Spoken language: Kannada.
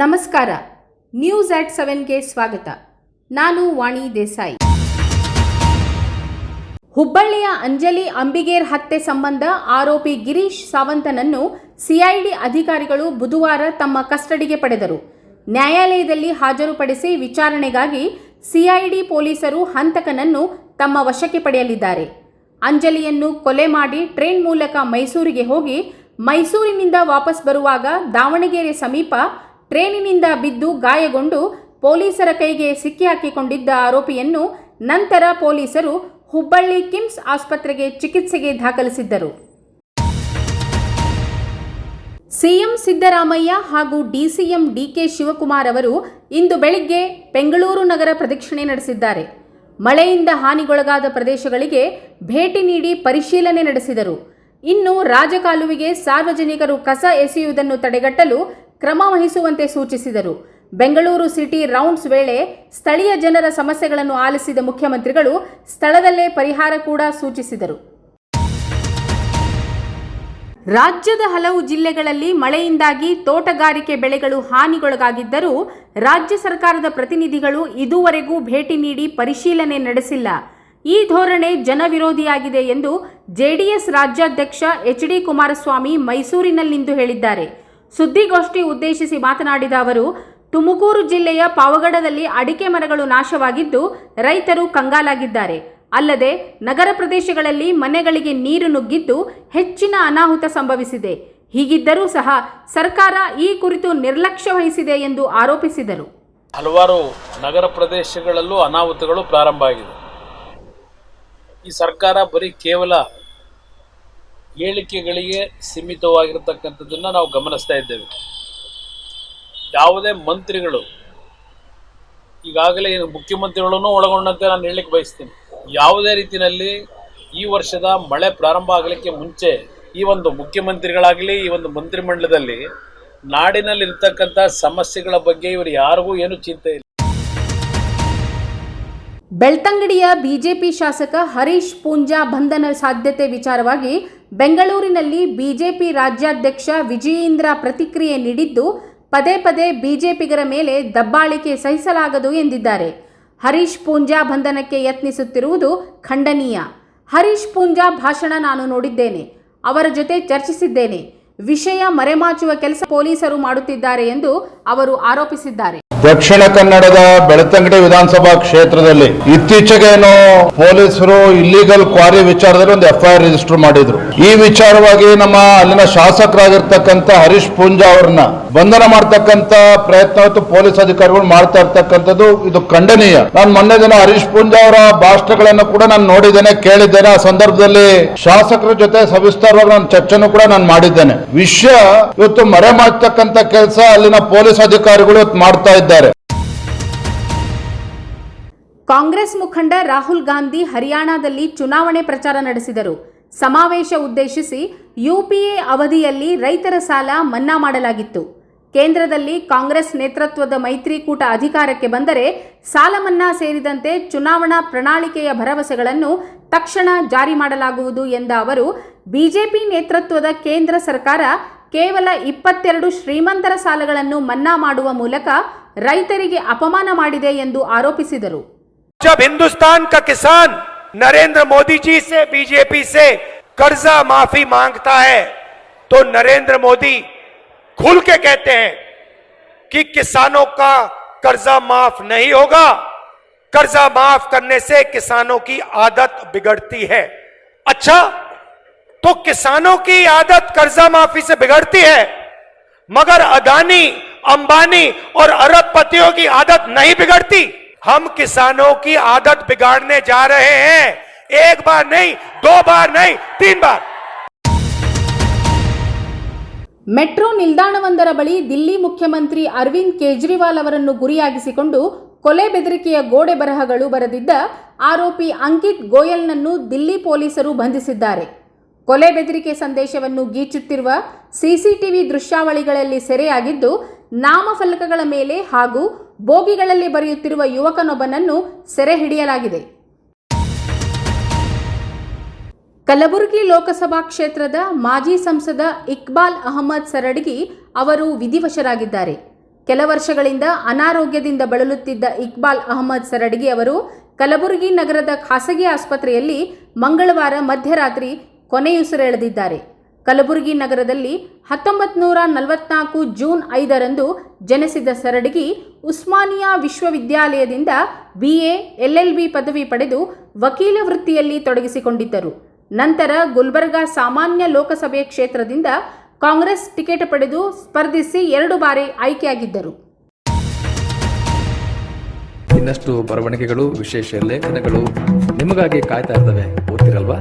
ನಮಸ್ಕಾರ. ನ್ಯೂಸ್ ಆಟ್ ಸೆವೆನ್ಗೆ ಸ್ವಾಗತ. ನಾನು ವಾಣಿ ದೇಸಾಯಿ. ಹುಬ್ಬಳ್ಳಿಯ ಅಂಜಲಿ ಅಂಬಿಗೇರ್ ಹತ್ಯೆ ಸಂಬಂಧ ಆರೋಪಿ ಗಿರೀಶ್ ಸಾವಂತನನ್ನು ಸಿಐಡಿ ಅಧಿಕಾರಿಗಳು ಬುಧವಾರ ತಮ್ಮ ಕಸ್ಟಡಿಗೆ ಪಡೆದರು. ನ್ಯಾಯಾಲಯದಲ್ಲಿ ಹಾಜರುಪಡಿಸಿ ವಿಚಾರಣೆಗಾಗಿ ಸಿಐಡಿ ಪೊಲೀಸರು ಹಂತಕನನ್ನು ತಮ್ಮ ವಶಕ್ಕೆ ಪಡೆಯಲಿದ್ದಾರೆ. ಅಂಜಲಿಯನ್ನು ಕೊಲೆ ಮಾಡಿ ಟ್ರೈನ್ ಮೂಲಕ ಮೈಸೂರಿಗೆ ಹೋಗಿ ಮೈಸೂರಿನಿಂದ ವಾಪಸ್ ಬರುವಾಗ ದಾವಣಗೆರೆ ಸಮೀಪ ಟ್ರೇನಿನಿಂದ ಬಿದ್ದು ಗಾಯಗೊಂಡು ಪೊಲೀಸರ ಕೈಗೆ ಸಿಕ್ಕಿಹಾಕಿಕೊಂಡಿದ್ದ ಆರೋಪಿಯನ್ನು ನಂತರ ಪೊಲೀಸರು ಹುಬ್ಬಳ್ಳಿ ಕಿಮ್ಸ್ ಆಸ್ಪತ್ರೆಗೆ ಚಿಕಿತ್ಸೆಗೆ ದಾಖಲಿಸಿದ್ದರು. ಸಿಎಂ ಸಿದ್ದರಾಮಯ್ಯ ಹಾಗೂ ಡಿಸಿಎಂ ಡಿಕೆ ಶಿವಕುಮಾರ್ ಅವರು ಇಂದು ಬೆಳಿಗ್ಗೆ ಬೆಂಗಳೂರು ನಗರ ಪ್ರದಕ್ಷಿಣೆ ನಡೆಸಿದ್ದಾರೆ. ಮಳೆಯಿಂದ ಹಾನಿಗೊಳಗಾದ ಪ್ರದೇಶಗಳಿಗೆ ಭೇಟಿ ನೀಡಿ ಪರಿಶೀಲನೆ ನಡೆಸಿದರು. ಇನ್ನು ರಾಜಕಾಲುವಿಗೆ ಸಾರ್ವಜನಿಕರು ಕಸ ಎಸೆಯುವುದನ್ನು ತಡೆಗಟ್ಟಲು ಕ್ರಮ ವಹಿಸುವಂತೆ ಸೂಚಿಸಿದರು. ಬೆಂಗಳೂರು ಸಿಟಿ ರೌಂಡ್ಸ್ ವೇಳೆ ಸ್ಥಳೀಯ ಜನರ ಸಮಸ್ಯೆಗಳನ್ನು ಆಲಿಸಿದ ಮುಖ್ಯಮಂತ್ರಿಗಳು ಸ್ಥಳದಲ್ಲೇ ಪರಿಹಾರ ಕೂಡ ಸೂಚಿಸಿದರು. ರಾಜ್ಯದ ಹಲವು ಜಿಲ್ಲೆಗಳಲ್ಲಿ ಮಳೆಯಿಂದಾಗಿ ತೋಟಗಾರಿಕೆ ಬೆಳೆಗಳು ಹಾನಿಗೊಳಗಾಗಿದ್ದರೂ ರಾಜ್ಯ ಸರ್ಕಾರದ ಪ್ರತಿನಿಧಿಗಳು ಇದುವರೆಗೂ ಭೇಟಿ ನೀಡಿ ಪರಿಶೀಲನೆ ನಡೆಸಿಲ್ಲ. ಈ ಧೋರಣೆ ಜನವಿರೋಧಿಯಾಗಿದೆ ಎಂದು ಜೆಡಿಎಸ್ ರಾಜ್ಯಾಧ್ಯಕ್ಷ ಎಚ್ ಡಿ ಕುಮಾರಸ್ವಾಮಿ ಮೈಸೂರಿನಲ್ಲಿಂದು ಹೇಳಿದ್ದಾರೆ. ಸುದ್ದಿಗೋಷ್ಠಿ ಉದ್ದೇಶಿಸಿ ಮಾತನಾಡಿದ ಅವರು, ತುಮಕೂರು ಜಿಲ್ಲೆಯ ಪಾವಗಡದಲ್ಲಿ ಅಡಿಕೆ ಮರಗಳು ನಾಶವಾಗಿದ್ದು ರೈತರು ಕಂಗಾಲಾಗಿದ್ದಾರೆ. ಅಲ್ಲದೆ ನಗರ ಪ್ರದೇಶಗಳಲ್ಲಿ ಮನೆಗಳಿಗೆ ನೀರು ನುಗ್ಗಿದ್ದು ಹೆಚ್ಚಿನ ಅನಾಹುತ ಸಂಭವಿಸಿದೆ. ಹೀಗಿದ್ದರೂ ಸಹ ಸರ್ಕಾರ ಈ ಕುರಿತು ನಿರ್ಲಕ್ಷ್ಯ ವಹಿಸಿದೆ ಎಂದು ಆರೋಪಿಸಿದರು. ಹಲವಾರು ನಗರ ಪ್ರದೇಶಗಳಲ್ಲೂ ಅನಾಹುತಗಳು ಪ್ರಾರಂಭ ಆಗಿದೆ. ಈ ಸರ್ಕಾರ ಬರೀ ಕೇವಲ ಹೇಳಿಕೆಗಳಿಗೆ ಸೀಮಿತವಾಗಿರ್ತಕ್ಕಂಥದ್ದನ್ನ ನಾವು ಗಮನಿಸ್ತಾ ಇದ್ದೇವೆ. ಯಾವುದೇ ಮಂತ್ರಿಗಳು, ಈಗಾಗಲೇ ಮುಖ್ಯಮಂತ್ರಿಗಳನ್ನು ಒಳಗೊಂಡಂತೆ ನಾನು ಹೇಳಲಿಕ್ಕೆ ಬಯಸ್ತೀನಿ. ಯಾವುದೇ ರೀತಿಯಲ್ಲಿ ಈ ವರ್ಷದ ಮಳೆ ಪ್ರಾರಂಭ ಆಗಲಿಕ್ಕೆ ಮುಂಚೆ ಈ ಒಂದು ಮುಖ್ಯಮಂತ್ರಿಗಳಾಗಲಿ, ಈ ಒಂದು ಮಂತ್ರಿಮಂಡಲದಲ್ಲಿ ನಾಡಿನಲ್ಲಿರ್ತಕ್ಕಂಥ ಸಮಸ್ಯೆಗಳ ಬಗ್ಗೆ ಇವರು ಯಾರಿಗೂ ಏನು ಚಿಂತೆ ಇಲ್ಲ. ಬೆಳ್ತಂಗಡಿಯ ಬಿಜೆಪಿ ಶಾಸಕ ಹರೀಶ್ ಪೂಂಜಾ ಬಂಧನ ಸಾಧ್ಯತೆ ವಿಚಾರವಾಗಿ ಬೆಂಗಳೂರಿನಲ್ಲಿ ಬಿಜೆಪಿ ರಾಜ್ಯಾಧ್ಯಕ್ಷ ವಿಜಯೇಂದ್ರ ಪ್ರತಿಕ್ರಿಯೆ ನೀಡಿದ್ದು, ಪದೇ ಪದೇ ಬಿಜೆಪಿಗರ ಮೇಲೆ ದಬ್ಬಾಳಿಕೆ ಸಹಿಸಲಾಗದು ಎಂದಿದ್ದಾರೆ. ಹರೀಶ್ ಪೂಂಜಾ ಬಂಧನಕ್ಕೆ ಯತ್ನಿಸುತ್ತಿರುವುದು ಖಂಡನೀಯ. ಹರೀಶ್ ಪೂಂಜಾ ಭಾಷಣ ನಾನು ನೋಡಿದ್ದೇನೆ. ಅವರ ಜೊತೆ ಚರ್ಚಿಸಿದ್ದೇನೆ. ವಿಷಯ ಮರೆಮಾಚುವ ಕೆಲಸ ಪೊಲೀಸರು ಮಾಡುತ್ತಿದ್ದಾರೆ ಎಂದು ಅವರು ಆರೋಪಿಸಿದ್ದಾರೆ. ದಕ್ಷಿಣ ಕನ್ನಡದ ಬೆಳ್ತಂಗಡಿ ವಿಧಾನಸಭಾ ಕ್ಷೇತ್ರದಲ್ಲಿ ಇತ್ತೀಚೆಗೇನು ಪೊಲೀಸರು ಇಲ್ಲಿಗಲ್ ಕ್ವಾರಿ ವಿಚಾರದಲ್ಲಿ ಒಂದು ಎಫ್ಐಆರ್ ರಿಜಿಸ್ಟರ್ ಮಾಡಿದ್ರು. ಈ ವಿಚಾರವಾಗಿ ನಮ್ಮ ಅಲ್ಲಿನ ಶಾಸಕರಾಗಿರ್ತಕ್ಕಂಥ ಹರೀಶ್ ಪೂಂಜಾ ಅವರನ್ನ ಬಂಧನ ಮಾಡ್ತಕ್ಕಂತ ಪ್ರಯತ್ನ ಪೊಲೀಸ್ ಅಧಿಕಾರಿಗಳು ಮಾಡ್ತಾ ಇರ್ತಕ್ಕಂಥದ್ದು ಇದು ಖಂಡನೀಯ. ನಾನು ಮೊನ್ನೆ ದಿನ ಹರೀಶ್ ಪೂಂಜಾ ಅವರ ಭಾಷಣಗಳನ್ನು ಕೂಡ ನಾನು ನೋಡಿದ್ದೇನೆ, ಕೇಳಿದ್ದೇನೆ. ಆ ಸಂದರ್ಭದಲ್ಲಿ ಶಾಸಕರ ಜೊತೆ ಸವಿಸ್ತಾರವಾಗಿ ನಾನು ಚರ್ಚೆನೂ ಕೂಡ ನಾನು ಮಾಡಿದ್ದೇನೆ. ವಿಷಯ ಇವತ್ತು ಮರೆ ಮಾಡ್ತಕ್ಕಂಥ ಕೆಲಸ ಅಲ್ಲಿನ ಪೊಲೀಸ್ ಅಧಿಕಾರಿಗಳು ಇವತ್ತು ಮಾಡ್ತಾ ಕಾಂಗ್ರೆಸ್ ಮುಖಂಡ ರಾಹುಲ್ ಗಾಂಧಿ ಹರಿಯಾಣದಲ್ಲಿ ಚುನಾವಣೆ ಪ್ರಚಾರ ನಡೆಸಿದರು. ಸಮಾವೇಶ ಉದ್ದೇಶಿಸಿ ಯುಪಿಎ ಅವಧಿಯಲ್ಲಿ ರೈತರ ಸಾಲ ಮನ್ನಾ ಮಾಡಲಾಗಿತ್ತು. ಕೇಂದ್ರದಲ್ಲಿ ಕಾಂಗ್ರೆಸ್ ನೇತೃತ್ವದ ಮೈತ್ರಿಕೂಟ ಅಧಿಕಾರಕ್ಕೆ ಬಂದರೆ ಸಾಲ ಮನ್ನಾ ಸೇರಿದಂತೆ ಚುನಾವಣಾ ಪ್ರಣಾಳಿಕೆಯ ಭರವಸೆಗಳನ್ನು ತಕ್ಷಣ ಜಾರಿ ಮಾಡಲಾಗುವುದು ಎಂದ ಅವರು, ಬಿಜೆಪಿ ನೇತೃತ್ವದ ಕೇಂದ್ರ ಸರ್ಕಾರ ಕೇವಲ ಇಪ್ಪತ್ತೆರಡು ಶ್ರೀಮಂತರ ಸಾಲಗಳನ್ನು ಮನ್ನಾ ಮಾಡುವ ಮೂಲಕ ರೈತರಿಗೆ ಅಪಮಾನ ಮಾಡಿದೆ ಎಂದು ಆರೋಪಿಸಿದರು जब हिंदुस्तान का किसान नरेंद्र मोदी जी से बीजेपी से कर्जा माफी मांगता है तो नरेंद्र मोदी खुल के कहते हैं कि किसानों का कर्जा माफ नहीं होगा कर्जा माफ करने से किसानों की आदत बिगड़ती है अच्छा तो किसानों की आदत कर्जा माफी से बिगड़ती है मगर अदानी अंबानी और अरबपतियों की आदत नहीं बिगड़ती हम किसानों की आदत बिगाड़ने जा रहे हैं एक बार नहीं दो बार नहीं तीन बार ಮೆಟ್ರೋ ನಿಲ್ದಾಣವೊಂದರ ಬಳಿ ದಿಲ್ಲಿ ಮುಖ್ಯಮಂತ್ರಿ ಅರವಿಂದ್ ಕೇಜ್ರಿವಾಲ್ ಅವರನ್ನು ಗುರಿಯಾಗಿಸಿಕೊಂಡು ಕೊಲೆ ಬೆದರಿಕೆಯ ಗೋಡೆ ಬರಹಗಳು ಬರೆದಿದ್ದ ಆರೋಪಿ ಅಂಕಿತ್ ಗೋಯಲ್ನನ್ನು ದಿಲ್ಲಿ ಪೊಲೀಸರು ಬಂಧಿಸಿದ್ದಾರೆ ಕೊಲೆ ಬೆದರಿಕೆ ಸಂದೇಶವನ್ನು ಗೀಚುತ್ತಿರುವ ಸಿಸಿಟಿವಿ ದೃಶ್ಯಾವಳಿಗಳಲ್ಲಿ ಸೆರೆಯಾಗಿದ್ದು ನಾಮಫಲಕಗಳ ಮೇಲೆ ಹಾಗೂ ಬೋಗಿಗಳಲ್ಲಿ ಬರೆಯುತ್ತಿರುವ ಯುವಕನೊಬ್ಬನನ್ನು ಸೆರೆ ಹಿಡಿಯಲಾಗಿದೆ ಕಲಬುರಗಿ ಲೋಕಸಭಾ ಕ್ಷೇತ್ರದ ಮಾಜಿ ಸಂಸದ ಇಕ್ಬಾಲ್ ಅಹಮದ್ ಸರಡಗಿ ಅವರು ವಿಧಿವಶರಾಗಿದ್ದಾರೆ. ಕೆಲ ವರ್ಷಗಳಿಂದ ಅನಾರೋಗ್ಯದಿಂದ ಬಳಲುತ್ತಿದ್ದ ಇಕ್ಬಾಲ್ ಅಹಮದ್ ಸರಡಗಿ ಅವರು ಕಲಬುರಗಿ ನಗರದ ಖಾಸಗಿ ಆಸ್ಪತ್ರೆಯಲ್ಲಿ ಮಂಗಳವಾರ ಮಧ್ಯರಾತ್ರಿ ಕೊನೆಯುಸಿರೆಳೆದಿದ್ದಾರೆ. ಕಲಬುರಗಿ ನಗರದಲ್ಲಿ ಹತ್ತೊಂಬತ್ತು ನೂರ ನಲವತ್ನಾಲ್ಕು ಜೂನ್ ಐದರಂದು ಜನಿಸಿದ ಸರಡಗಿ ಉಸ್ಮಾನಿಯಾ ವಿಶ್ವವಿದ್ಯಾಲಯದಿಂದ ಬಿ ಎ ಎಲ್ಎಲ್ಬಿ ಪದವಿ ಪಡೆದು ವಕೀಲ ವೃತ್ತಿಯಲ್ಲಿ ತೊಡಗಿಸಿಕೊಂಡಿದ್ದರು. ನಂತರ ಗುಲ್ಬರ್ಗಾ ಸಾಮಾನ್ಯ ಲೋಕಸಭೆ ಕ್ಷೇತ್ರದಿಂದ ಕಾಂಗ್ರೆಸ್ ಟಿಕೆಟ್ ಪಡೆದು ಸ್ಪರ್ಧಿಸಿ ಎರಡು ಬಾರಿ ಆಯ್ಕೆಯಾಗಿದ್ದರು. ಇನ್ನಷ್ಟು ಬರವಣಿಗೆಗಳು, ವಿಶೇಷ ಲೇಖನಗಳು ನಿಮಗಾಗಿ ಕಾಯ್ತಾ ಇರ್ತವೆ. ಓದ್ತಿರಲ್ವಾ?